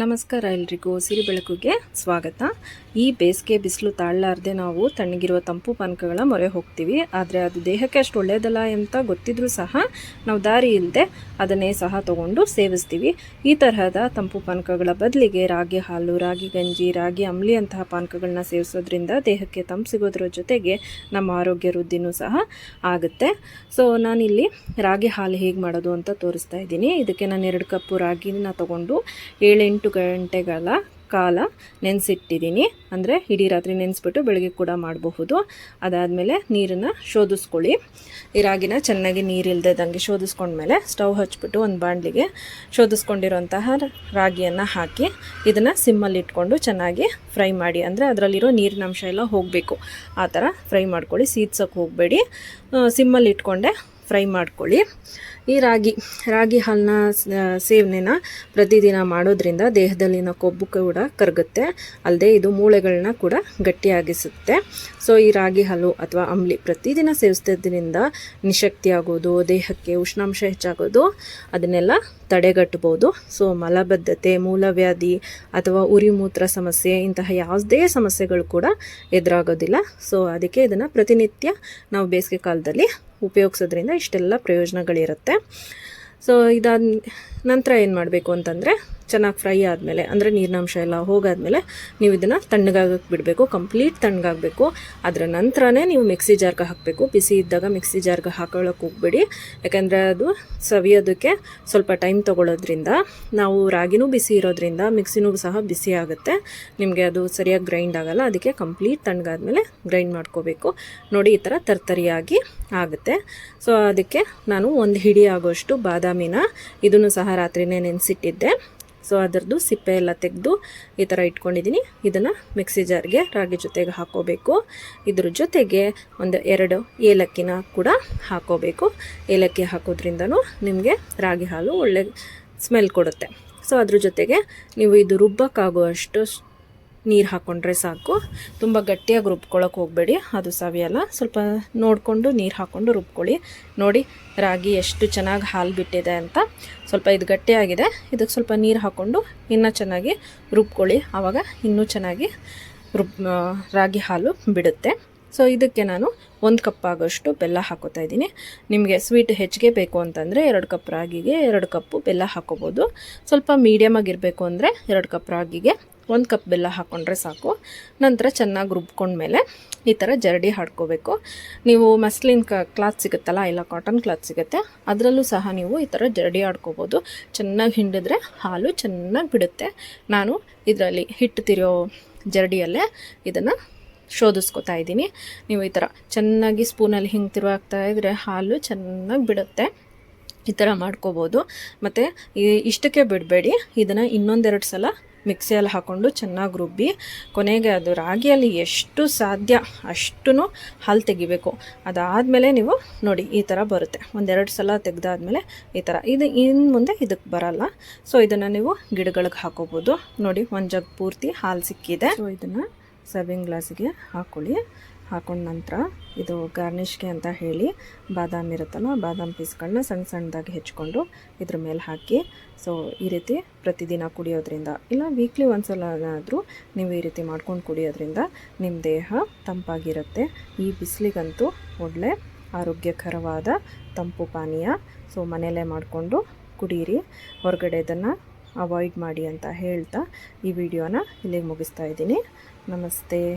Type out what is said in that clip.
ನಮಸ್ಕಾರ ಎಲ್ರಿಗೂ, ಸಿರಿ ಬೆಳಕುಗೆ ಸ್ವಾಗತ. ಈ ಬೇಸಿಗೆ ಬಿಸಿಲು ತಾಳಲಾರ್ದೆ ನಾವು ತಣ್ಣಗಿರುವ ತಂಪು ಪಾನಕಗಳ ಮೊರೆ ಹೋಗ್ತೀವಿ. ಆದರೆ ಅದು ದೇಹಕ್ಕೆ ಅಷ್ಟು ಒಳ್ಳೆಯದಲ್ಲ ಅಂತ ಗೊತ್ತಿದ್ರೂ ಸಹ ನಾವು ದಾರಿ ಇಲ್ಲದೆ ಅದನ್ನೇ ಸಹ ತಗೊಂಡು ಸೇವಿಸ್ತೀವಿ. ಈ ತರಹದ ತಂಪು ಪಾನಕಗಳ ಬದಲಿಗೆ ರಾಗಿ ಹಾಲು, ರಾಗಿ ಗಂಜಿ, ರಾಗಿ ಅಂಬ್ಲಿ ಅಂತಹ ಪಾನಕಗಳನ್ನ ಸೇವಿಸೋದ್ರಿಂದ ದೇಹಕ್ಕೆ ತಂಪು ಸಿಗೋದ್ರ ಜೊತೆಗೆ ನಮ್ಮ ಆರೋಗ್ಯ ವೃದ್ಧಿನೂ ಸಹ ಆಗುತ್ತೆ. ಸೊ ನಾನಿಲ್ಲಿ ರಾಗಿ ಹಾಲು ಹೇಗೆ ಮಾಡೋದು ಅಂತ ತೋರಿಸ್ತಾ ಇದ್ದೀನಿ. ಇದಕ್ಕೆ ನಾನು ಎರಡು ಕಪ್ಪು ರಾಗಿನ ತಗೊಂಡು ಏಳೆಂಟು ಗಂಟೆಗಳ ಕಾಲ ನೆನೆಸಿಟ್ಟಿದ್ದೀನಿ. ಅಂದರೆ ಇಡೀ ರಾತ್ರಿ ನೆನೆಸ್ಬಿಟ್ಟು ಬೆಳಗ್ಗೆ ಕೂಡ ಮಾಡಬಹುದು. ಅದಾದಮೇಲೆ ನೀರನ್ನು ಶೋಧಿಸ್ಕೊಳ್ಳಿ. ಈ ರಾಗಿನ ಚೆನ್ನಾಗಿ ನೀರಿಲ್ದಂಗೆ ಶೋಧಿಸ್ಕೊಂಡ್ಮೇಲೆ ಸ್ಟವ್ ಹಚ್ಚಿಬಿಟ್ಟು ಒಂದು ಬಾಣಲಿಗೆ ಶೋಧಿಸ್ಕೊಂಡಿರುವಂತಹ ರಾಗಿಯನ್ನು ಹಾಕಿ ಇದನ್ನು ಸಿಮ್ಮಲ್ಲಿ ಇಟ್ಕೊಂಡು ಚೆನ್ನಾಗಿ ಫ್ರೈ ಮಾಡಿ. ಅಂದರೆ ಅದರಲ್ಲಿರೋ ನೀರಿನ ಅಂಶ ಎಲ್ಲ ಹೋಗಬೇಕು. ಆ ಥರ ಫ್ರೈ ಮಾಡ್ಕೊಳ್ಳಿ. ಸೀದ್ಸೋಕೆ ಹೋಗಬೇಡಿ. ಸಿಮ್ಮಲ್ಲಿ ಇಟ್ಕೊಂಡೆ ಫ್ರೈ ಮಾಡ್ಕೊಳ್ಳಿ. ಈ ರಾಗಿ ರಾಗಿ ಹಾಲನ್ನ ಸೇವನೆನ ಪ್ರತಿದಿನ ಮಾಡೋದ್ರಿಂದ ದೇಹದಲ್ಲಿನ ಕೊಬ್ಬು ಕೂಡ ಕರಗುತ್ತೆ. ಅಲ್ಲದೆ ಇದು ಮೂಳೆಗಳನ್ನ ಕೂಡ ಗಟ್ಟಿಯಾಗಿಸುತ್ತೆ. ಸೊ, ಈ ರಾಗಿ ಹಾಲು ಅಥವಾ ಅಂಬ್ಲಿ ಪ್ರತಿದಿನ ಸೇವಿಸೋದ್ರಿಂದ ನಿಶಕ್ತಿ ಆಗೋದು ದೇಹಕ್ಕೆ ಉಷ್ಣಾಂಶ ಹೆಚ್ಚಾಗೋದು, ಅದನ್ನೆಲ್ಲ ತಡೆಗಟ್ಟಬಹುದು. ಸೊ, ಮಲಬದ್ಧತೆ, ಮೂಲವ್ಯಾಧಿ ಅಥವಾ ಉರಿ ಮೂತ್ರ ಸಮಸ್ಯೆ, ಇಂತಹ ಯಾವುದೇ ಸಮಸ್ಯೆಗಳು ಕೂಡ ಎದುರಾಗೋದಿಲ್ಲ. ಸೊ, ಅದಕ್ಕೆ ಇದನ್ನು ಪ್ರತಿನಿತ್ಯ ನಾವು ಬೇಸಿಗೆ ಕಾಲದಲ್ಲಿ ಉಪಯೋಗಿಸೋದ್ರಿಂದ ಇಷ್ಟೆಲ್ಲ ಪ್ರಯೋಜನಗಳಿರುತ್ತೆ. ಸೊ ಇದಾದ ನಂತರ ಏನು ಮಾಡಬೇಕು ಅಂತಂದರೆ ಚೆನ್ನಾಗಿ ಫ್ರೈ ಆದಮೇಲೆ, ಅಂದರೆ ನೀರಿನಾಂಶ ಎಲ್ಲ ಹೋಗಾದಮೇಲೆ ನೀವು ಇದನ್ನು ತಣ್ಣಗಾಗಕ್ಕೆ ಬಿಡಬೇಕು ಕಂಪ್ಲೀಟ್ ತಣ್ಣಗಾಗಬೇಕು. ಅದರ ನಂತರನೇ ನೀವು ಮಿಕ್ಸಿ ಜಾರ್ಗೆ ಹಾಕಬೇಕು. ಬಿಸಿ ಇದ್ದಾಗ ಮಿಕ್ಸಿ ಜಾರ್ಗೆ ಹಾಕೊಳ್ಳೋಕೆ ಹೋಗ್ಬೇಡಿ. ಯಾಕೆಂದರೆ ಅದು ಸವಿಯೋದಕ್ಕೆ ಸ್ವಲ್ಪ ಟೈಮ್ ತೊಗೊಳೋದ್ರಿಂದ, ನಾವು ರಾಗಿನೂ ಬಿಸಿ ಇರೋದ್ರಿಂದ ಮಿಕ್ಸಿನೂ ಸಹ ಬಿಸಿ ಆಗುತ್ತೆ. ನಿಮಗೆ ಅದು ಸರಿಯಾಗಿ ಗ್ರೈಂಡ್ ಆಗೋಲ್ಲ. ಅದಕ್ಕೆ ಕಂಪ್ಲೀಟ್ ತಣ್ಣಗಾದ್ಮೇಲೆ ಗ್ರೈಂಡ್ ಮಾಡ್ಕೋಬೇಕು. ನೋಡಿ, ಈ ಥರ ತರ್ತರಿಯಾಗಿ ಆಗುತ್ತೆ. ಸೊ ಅದಕ್ಕೆ ನಾನು ಒಂದು ಹಿಡಿ ಆಗೋಷ್ಟು ಬಾದಾಮಿನ, ಇದನ್ನು ಸಹ ರಾತ್ರಿನೇ ನೆನೆಸಿಟ್ಟಿದ್ದೆ. ಸೊ ಅದರದ್ದು ಸಿಪ್ಪೆ ಎಲ್ಲ ತೆಗೆದು ಈ ಥರ ಇಟ್ಕೊಂಡಿದ್ದೀನಿ. ಇದನ್ನು ಮಿಕ್ಸಿ ಜಾರ್ಗೆ ರಾಗಿ ಜೊತೆಗೆ ಹಾಕೋಬೇಕು. ಇದ್ರ ಜೊತೆಗೆ ಒಂದು ಎರಡು ಏಲಕ್ಕಿನ ಕೂಡ ಹಾಕೋಬೇಕು. ಏಲಕ್ಕಿ ಹಾಕೋದ್ರಿಂದನೂ ನಿಮಗೆ ರಾಗಿ ಹಾಲು ಒಳ್ಳೆ ಸ್ಮೆಲ್ ಕೊಡುತ್ತೆ. ಸೊ ಅದ್ರ ಜೊತೆಗೆ ನೀವು ಇದು ರುಬ್ಬಕ್ಕಾಗುವಷ್ಟು ನೀರು ಹಾಕ್ಕೊಂಡ್ರೆ ಸಾಕು. ತುಂಬ ಗಟ್ಟಿಯಾಗಿ ರುಬ್ಕೊಳ್ಳೋಕೆ ಹೋಗಬೇಡಿ. ಅದು ಸವಿಯಲ್ಲ ಸ್ವಲ್ಪ ನೋಡಿಕೊಂಡು ನೀರು ಹಾಕ್ಕೊಂಡು ರುಬ್ಕೊಳ್ಳಿ. ನೋಡಿ, ರಾಗಿ ಎಷ್ಟು ಚೆನ್ನಾಗಿ ಹಾಲು ಬಿಟ್ಟಿದೆ ಅಂತ. ಸ್ವಲ್ಪ ಇದು ಗಟ್ಟಿಯಾಗಿದೆ. ಇದಕ್ಕೆ ಸ್ವಲ್ಪ ನೀರು ಹಾಕ್ಕೊಂಡು ಇನ್ನೂ ಚೆನ್ನಾಗಿ ರುಬ್ಕೊಳ್ಳಿ. ಆವಾಗ ಇನ್ನೂ ಚೆನ್ನಾಗಿ ರುಬ್ ರಾಗಿ ಹಾಲು ಬಿಡುತ್ತೆ. ಸೊ, ಇದಕ್ಕೆ ನಾನು ಒಂದು ಕಪ್ ಆಗೋಷ್ಟು ಬೆಲ್ಲ ಹಾಕೋತಾ ಇದ್ದೀನಿ. ನಿಮಗೆ ಸ್ವೀಟ್ ಹೆಚ್ಚಿಗೆ ಬೇಕು ಅಂತಂದರೆ ಎರಡು ಕಪ್ ರಾಗಿಗೆ ಎರಡು ಕಪ್ಪು ಬೆಲ್ಲ ಹಾಕೋಬೋದು. ಸ್ವಲ್ಪ ಮೀಡಿಯಮಾಗಿರಬೇಕು ಅಂದರೆ ಎರಡು ಕಪ್ ರಾಗಿಗೆ ಒಂದು ಕಪ್ ಬೆಲ್ಲ ಹಾಕ್ಕೊಂಡ್ರೆ ಸಾಕು. ನಂತರ ಚೆನ್ನಾಗಿ ರುಬ್ಕೊಂಡ್ಮೇಲೆ ಈ ಥರ ಜರಡಿ ಹಾಡ್ಕೋಬೇಕು. ನೀವು ಮಸ್ಲಿನ್ ಕ ಕ್ಲಾತ್ ಸಿಗುತ್ತಲ್ಲ, ಇಲ್ಲ ಕಾಟನ್ ಕ್ಲಾತ್ ಸಿಗುತ್ತೆ. ಅದರಲ್ಲೂ ಸಹ ನೀವು ಈ ಥರ ಜರಡಿ ಆಡ್ಕೋಬೋದು ಚೆನ್ನಾಗಿ ಹಿಂಡಿದ್ರೆ ಹಾಲು ಚೆನ್ನಾಗಿ ಬಿಡುತ್ತೆ. ನಾನು ಇದರಲ್ಲಿ ಹಿಟ್ಟು ತಿರೋ ಜರಡಿಯಲ್ಲೇ ಇದನ್ನು ಶೋಧಿಸ್ಕೊತಾ ಇದ್ದೀನಿ. ನೀವು ಈ ಥರ ಚೆನ್ನಾಗಿ ಸ್ಪೂನಲ್ಲಿ ಹಿಂಗೆ ತಿರುವಾಗ್ತಾ ಇದ್ದರೆ ಹಾಲು ಚೆನ್ನಾಗಿ ಬಿಡುತ್ತೆ. ಈ ಥರ ಮಾಡ್ಕೋಬೋದು. ಮತ್ತು ಇಷ್ಟಕ್ಕೆ ಬಿಡಬೇಡಿ. ಇದನ್ನು ಇನ್ನೊಂದೆರಡು ಸಲ ಮಿಕ್ಸಿಯಲ್ಲಿ ಹಾಕ್ಕೊಂಡು ಚೆನ್ನಾಗಿ ರುಬ್ಬಿ, ಕೊನೆಗೆ ಅದು ರಾಗಿಯಲ್ಲಿ ಎಷ್ಟು ಸಾಧ್ಯ ಅಷ್ಟು ಹಾಲು ತೆಗಿಬೇಕು. ಅದಾದಮೇಲೆ ನೀವು ನೋಡಿ, ಈ ಥರ ಬರುತ್ತೆ. ಒಂದೆರಡು ಸಲ ತೆಗೆದಾದ್ಮೇಲೆ ಈ ಥರ ಇದು ಇನ್ನು ಮುಂದೆ ಇದಕ್ಕೆ ಬರಲ್ಲ. ಸೊ ಇದನ್ನು ನೀವು ಗಿಡಗಳಿಗೆ ಹಾಕೋಬೋದು. ನೋಡಿ, ಒಂದು ಜಗ್ ಪೂರ್ತಿ ಹಾಲು ಸಿಕ್ಕಿದೆ. ಸೊ ಇದನ್ನು ಸರ್ವಿಂಗ್ ಗ್ಲಾಸಿಗೆ ಹಾಕ್ಕೊಳ್ಳಿ ಹಾಕೊಂಡ ನಂತರ ಇದು ಗಾರ್ನಿಷ್ಗೆ ಅಂತ ಹೇಳಿ ಬಾದಾಮಿ ಇರುತ್ತಲ್ಲ, ಬಾದಾಮ್ ಪೀಸ್ಗಳನ್ನ ಸಣ್ಣ ಸಣ್ಣದಾಗಿ ಹೆಚ್ಕೊಂಡು ಇದ್ರ ಮೇಲೆ ಹಾಕಿ. ಸೊ ಈ ರೀತಿ ಪ್ರತಿದಿನ ಕುಡಿಯೋದ್ರಿಂದ, ಇಲ್ಲ ವೀಕ್ಲಿ ಒಂದ್ಸಲನಾದರೂ ನೀವು ಈ ರೀತಿ ಮಾಡ್ಕೊಂಡು ಕುಡಿಯೋದ್ರಿಂದ ನಿಮ್ಮ ದೇಹ ತಂಪಾಗಿರುತ್ತೆ. ಈ ಬಿಸಿಲಿಗಂತೂ ಒಳ್ಳೆ ಆರೋಗ್ಯಕರವಾದ ತಂಪು ಪಾನೀಯ. ಸೊ ಮನೆಯಲ್ಲೇ ಮಾಡಿಕೊಂಡು ಕುಡೀರಿ. ಹೊರಗಡೆ ಇದನ್ನು ಅವಾಯ್ಡ್ ಮಾಡಿ ಅಂತ ಹೇಳ್ತಾ ಈ ವಿಡಿಯೋನ ಇಲ್ಲಿಗೆ ಮುಗಿಸ್ತಾ ಇದ್ದೀನಿ. ನಮಸ್ತೆ.